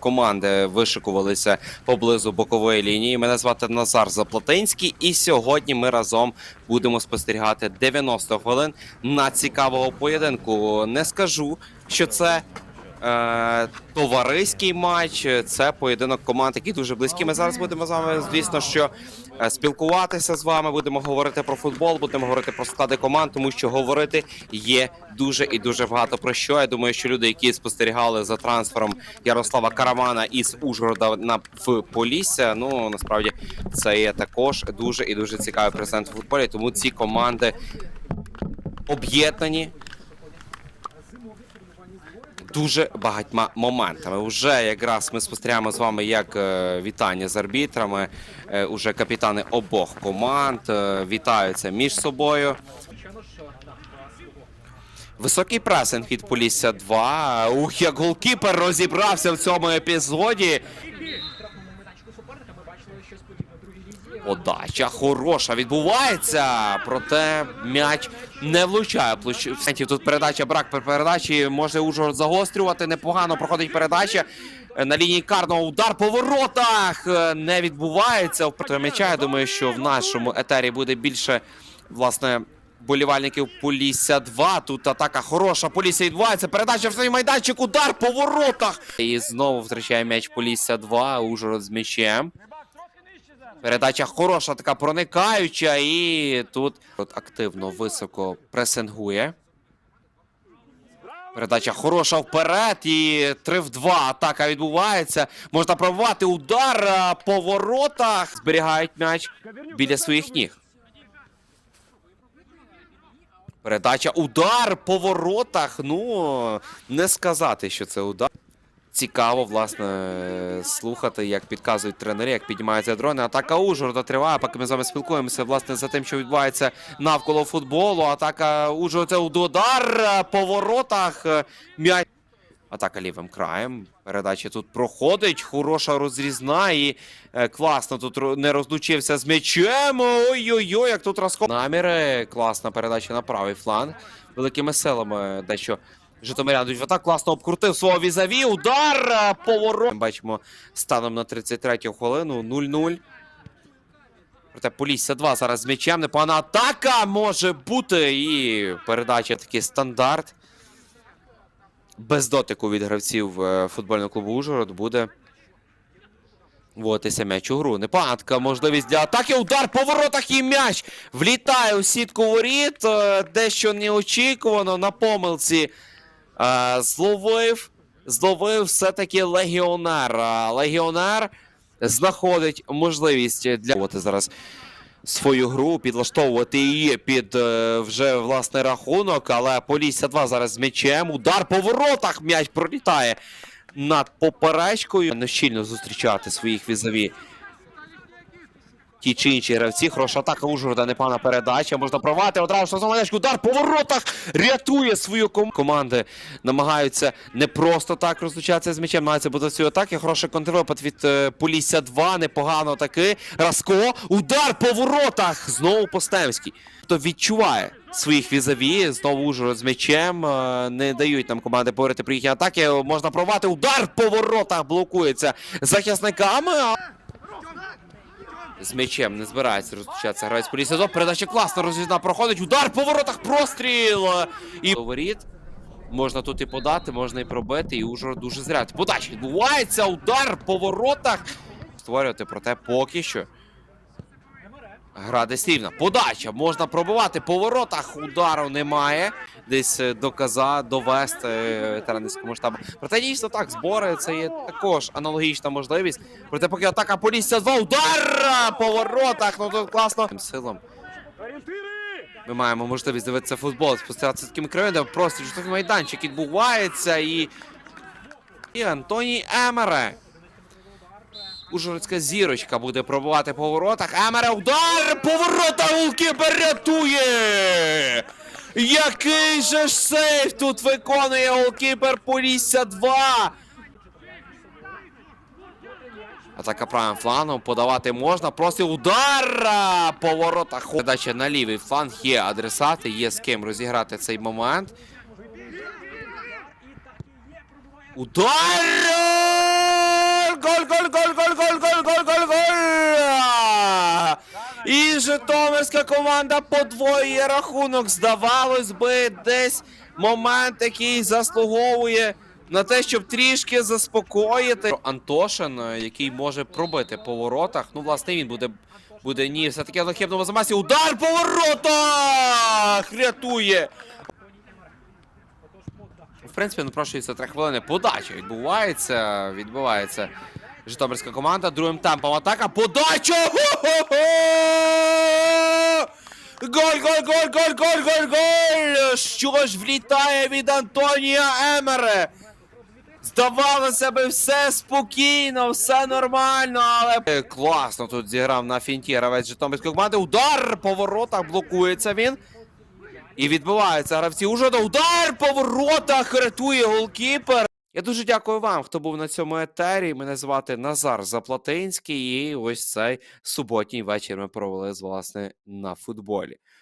Команди вишикувалися поблизу бокової лінії. Мене звати Назар Заплатинський, і сьогодні ми разом будемо спостерігати 90 хвилин на цікавого поєдинку. Не скажу, що це е, товариський матч, це поєдинок команд, які дуже близькі. Ми зараз будемо з вами, звісно, що спілкуватися з вами. Будемо говорити про футбол, будемо говорити про склади команд, тому що говорити є дуже і дуже багато про що. Я думаю, що люди, які спостерігали за трансфером Ярослава Карамана із Ужгорода на в Полісся, ну насправді це є також дуже і дуже цікавий президент у футболі. Тому ці команди об'єднані дуже багатьма моментами. Уже якраз ми спостерігаємо з вами як е, вітання з арбітрами. Е, уже капітани обох команд е, вітаються між собою. Високий пресинг від Полісся 2. Ух, як голкіпер розібрався в цьому епізоді. Подача хороша відбувається, проте м'яч не влучає. Площ- Тут передача, брак передачі. Може Ужгород загострювати. Непогано проходить передача. На лінії карного удар по воротах не відбувається. Проти м'яча. Я думаю, що в нашому етері буде більше власне. Болівальників Полісся 2. Тут атака хороша. Полісся відбувається. Передача в свій майданчик. Удар по воротах. І знову втрачає м'яч Полісся 2. Ужгород з м'ячем. Передача хороша, така проникаюча, і тут активно високо пресингує. Передача хороша вперед. І 3 в 2 атака відбувається. Можна пробувати удар по воротах. Зберігають м'яч біля своїх ніг. Передача удар по воротах. Ну, не сказати, що це удар. Цікаво, власне, слухати, як підказують тренери, як піднімаються дрони. Атака Ужгорода триває, поки ми з вами спілкуємося власне за тим, що відбувається навколо футболу. Атака Ужгорода це удар по воротах. М'яч. Атака лівим краєм. Передача тут проходить. Хороша розрізна і е, класно тут не розлучився з м'ячем. Ой-ой-ой, як тут розход. Наміри. Класна передача на правий фланг. Великими силами дещо Житомирян йдуть в атаку. Класно обкрутив свого візаві. Удар е, поворот. Бачимо станом на 33-ю хвилину 0-0. Проте Полісся 2 зараз з м'ячем. Непогана атака може бути. І передача такий стандарт. Без дотику від гравців е, футбольного клубу Ужгород буде вводитися м'яч у гру. Непогана можливість для атаки. Удар по воротах і м'яч влітає у сітку воріт. Е, Дещо неочікувано на помилці. Зловив, зловив все-таки легіонер. А Легіонер знаходить можливість для зараз свою гру, підлаштовувати її під е, вже власний рахунок, але Полісся 2 зараз з м'ячем. Удар по воротах. М'яч пролітає над поперечкою. Нещільно зустрічати своїх візаві. Ті чи інші гравці. Хороша атака Ужгорода, непогана передача. Можна провати. Одразу заманечку. Удар по воротах рятує свою ком... команди. Намагаються не просто так розлучатися з м'ячем, намагаються бути свою атаки. Хороший контрвипад від е, Полісся 2. Непогано таки. Раско. Удар по воротах. Знову Постемський. Хто відчуває своїх візаві. Знову Ужгород з м'ячем. Е, Не дають нам команди поверити при їхній атаки. Можна провати. Удар по воротах блокується захисниками. З м'ячем не збирається розпочатися гравець Полісся. Зо, Передача класно розвідна проходить. Удар по воротах, простріл! І воріт. Можна тут і подати, можна і пробити, і Ужгород дуже зря. Подача відбувається, удар по воротах. Створювати, проте поки що. Гра десь рівна. Подача можна пробивати по воротах. Удару немає. Десь е, доказа довести е, штабу. Проте дійсно так, збори це є також аналогічна можливість. Проте поки атака Полісся 2, удар по воротах. Ну тут класно. Тим Силам. Ми маємо можливість дивитися футбол, спостерігатися з такими країнами. Просто майданчик відбувається і. І Антоній Емере. Ужгородська зірочка буде пробувати по воротах. Емере удар! Поворота голкіпер рятує! Який же ж сейф тут виконує голкіпер Полісся 2! Атака правим флангом подавати можна. Просто удар по воротах. Передача на лівий фланг. Є адресати, є з ким розіграти цей момент. Удар! Житомирська команда подвоює рахунок. Здавалось би, десь момент, який заслуговує на те, щоб трішки заспокоїти. Антошин, е, який може пробити по воротах. Ну, власне, він буде. Буде ні, все-таки на хибному замасі. Удар по воротах! Рятує! В принципі, напрошується три хвилини. Подача відбувається. Відбувається. Житомирська команда. Другим темпом атака. Подача! Хо-хо-хо! Голь, голь, голь, голь, голь, голь, голь! Що ж влітає від Антонія Емере? Здавалося би, все спокійно, все нормально, але Е, класно тут зіграв на фінті гравець Житомирської команди. Удар по воротах блокується він. І відбувається гравці уже до удар по воротах рятує голкіпер. Я дуже дякую вам, хто був на цьому етері. Мене звати Назар Заплатинський, і ось цей суботній вечір ми провели з власне на футболі.